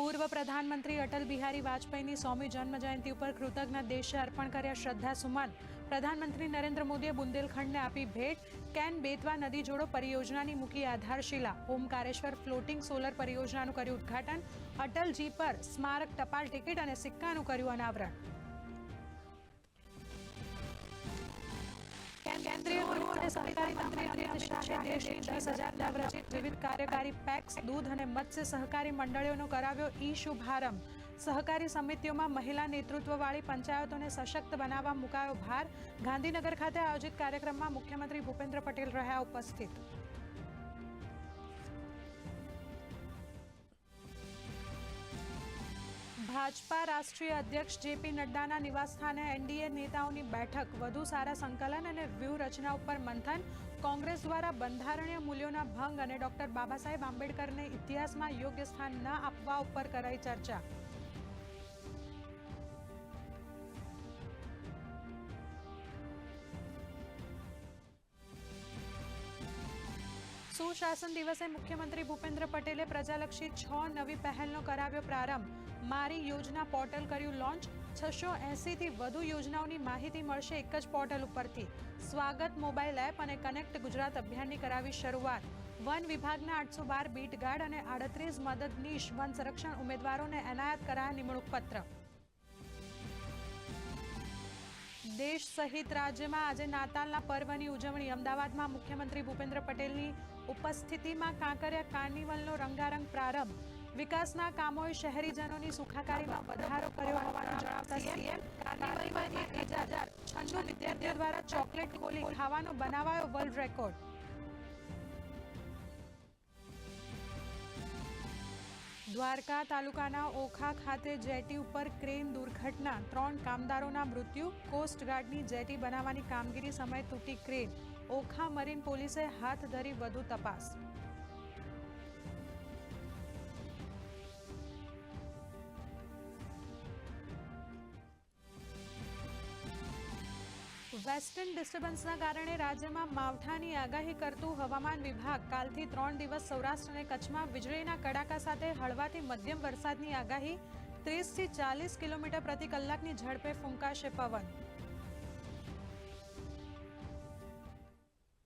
પૂર્વ પ્રધાનમંત્રી અટલ બિહારી વાજપેયીની સોમી જન્મ જયંતિ ઉપર કૃતજ્ઞ દેશે અર્પણ કર્યા શ્રદ્ધા સુમન. પ્રધાનમંત્રી નરેન્દ્ર મોદીએ બુંદેલખંડને આપી ભેટ. કેન બેતવા નદી જોડો પરિયોજનાની મૂકી આધારશિલા. ઓમકારેશ્વર ફ્લોટિંગ સોલર પરિયોજનાનું કર્યું ઉદ્ઘાટન. અટલજી પર સ્મારક, ટપાલ ટિકિટ અને સિક્કાનું કર્યું અનાવરણ. કેન્દ્રીય ગૃહ અને સહકારી મંત્રી અમિત શાહે દેશની દસ હજાર નવરચિત વિવિધ કાર્યકારી પેક્સ, દૂધ અને મત્સ્ય સહકારી મંડળીઓનો કરાવ્યો ઈ શુભારંભ. સહકારી સમિતિઓમાં મહિલા નેતૃત્વવાળી પંચાયતોને સશક્ત બનાવવા મુકાયો ભાર. ગાંધીનગર ખાતે આયોજિત કાર્યક્રમમાં મુખ્યમંત્રી ભૂપેન્દ્ર પટેલ રહ્યા ઉપસ્થિત. ભાજપા રાષ્ટ્રીય અધ્યક્ષ જેપી નડ્ડાના નિવાસસ્થાને એનડીએ નેતાઓની બેઠક. વધુ સારા સંકલન અને વ્યૂહરચના ઉપર મંથન. કોંગ્રેસ દ્વારા બંધારણીય મૂલ્યોના ભંગ અને ડોક્ટર બાબા સાહેબ આંબેડકરને ઇતિહાસમાં યોગ્ય સ્થાન ન આપવા ઉપર કરાઈ ચર્ચા. સુશાસન દિવસે મુખ્યમંત્રી ભૂપેન્દ્ર પટેલે પ્રજાલક્ષી છ નવી પહેલનો કરાવ્યો પ્રારંભ. મારી યોજના પોર્ટલ કર્યું લોન્ચ. છસો એંસીથી વધુ યોજનાઓની માહિતી મળશે એક જ પોર્ટલ ઉપરથી. સ્વાગત મોબાઈલ એપ અને કનેક્ટ ગુજરાત અભિયાનની કરાવી શરૂઆત. વન વિભાગના આઠસો બાર બીટ ગાર્ડ અને આડત્રીસ મદદનીશ વન સંરક્ષણ ઉમેદવારોને એનાયત કરાયા નિમણૂક પત્ર. દેશ સહિત રાજ્યમાં આજે નાતાલના પર્વની ઉજવણી. અમદાવાદમાં મુખ્યમંત્રી ભૂપેન્દ્ર પટેલની ઉપસ્થિતિમાં કાંકરિયા કાર્નિવલનો રંગારંગ પ્રારંભ. વિકાસના કામોએ શહેરીજનોની સુખાકારીમાં વધારો કર્યો હોવાનું જણાવતા સીએમ કાર્નિવલમાં એક હજાર છન્નું વિદ્યાર્થીઓ દ્વારા ચોકલેટ ગોલી ખાવાનો બનાવાયો વર્લ્ડ રેકોર્ડ. દ્વારકા તાલુકાના ઓખા ખાતે જેટી ઉપર ક્રેન દુર્ઘટના. ત્રણ કામદારોના મૃત્યુ. કોસ્ટગાર્ડની જેટી બનાવવાની કામગીરી સમયે તૂટી ક્રેન. ઓખા મરીન પોલીસે હાથ ધરી વધુ તપાસ. વેસ્ટર્ન ડિસ્ટર્બન્સના કારણે રાજ્યમાં માવઠાની આગાહી કરતું હવામાન વિભાગ કાલથી ત્રણ દિવસ સૌરાષ્ટ્ર અને કચ્છમાં વીજળીના કડાકા સાથે હળવાથી મધ્યમ વરસાદની આગાહી ત્રીસથી ચાલીસ કિલોમીટર પ્રતિ કલાકની ઝડપે ફૂંકાશે પવન.